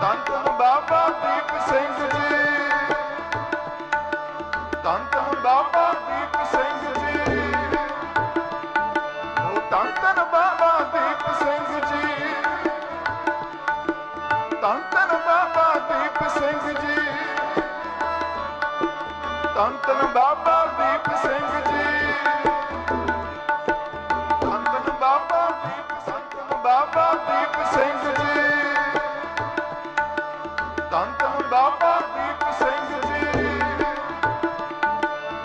ਧੰਨ ਧੰਨ ਬਾਬਾ ਦੀਪ ਸਿੰਘ ਜੀ। ਧੰਨ ਧੰਨ ਬਾਬਾ ਦੀਪ ਸਿੰਘ ਜੀ। ਉਹ ਧੰਨ ਧੰਨ ਬਾਬਾ ਦੀਪ ਸਿੰਘ ਜੀ। ਧੰਨ ਧੰਨ ਬਾਬਾ ਦੀਪ ਸਿੰਘ ਜੀ। ਧੰਨ ਧੰਨ ਬਾਬਾ ਦੀਪ ਸਿੰਘ ਜੀ। ਧੰਨ ਧੰਨ ਬਾਬਾ ਦੀਪ ਸਿੰਘ ਜੀ।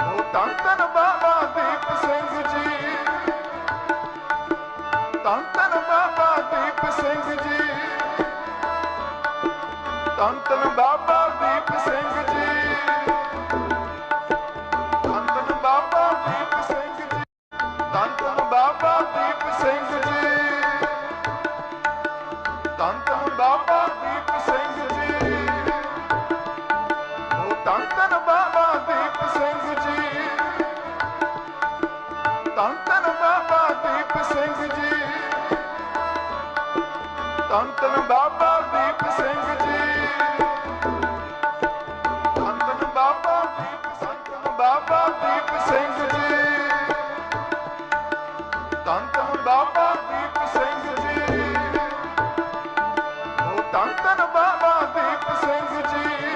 ਉਹ ਧੰਨ ਧੰਨ ਬਾਬਾ ਦੀਪ ਸਿੰਘ ਜੀ। ਧੰਨ ਧੰਨ ਬਾਬਾ ਦੀਪ ਸਿੰਘ ਜੀ। ਧੰਨ ਧੰਨ ਬਾਬਾ ਦੀਪ ਸਿੰਘ ਜੀ। ਧੰਨ ਧੰਨ ਬਾਬਾ ਦੀਪ ਸਿੰਘ ਜੀ। ਧੰਨ ਧੰਨ ਬਾਬਾ ਦੀਪ ਸਿੰਘ ਜੀ। ਧੰਨ ਧੰਨ ਬਾਬਾ ਦੀਪ ਸਿੰਘ ਜੀ। ਧੰਨ ਧੰਨ ਬਾਬਾ ਦੀਪ ਸਿੰਘ ਜੀ। ਧੰਨ ਧੰਨ ਬਾਬਾ ਦੀਪ ਸਿੰਘ ਜੀ। ਧੰਨ ਧੰਨ ਬਾਬਾ ਦੀਪ ਸੰਤਨ ਬਾਬਾ ਦੀਪ ਸਿੰਘ ਜੀ। ਧੰਨ ਧੰਨ ਬਾਬਾ ਦੀਪ ਸਿੰਘ ਜੀ। ਉਹ ਧੰਨ ਧੰਨ ਬਾਬਾ ਦੀਪ ਸਿੰਘ ਜੀ।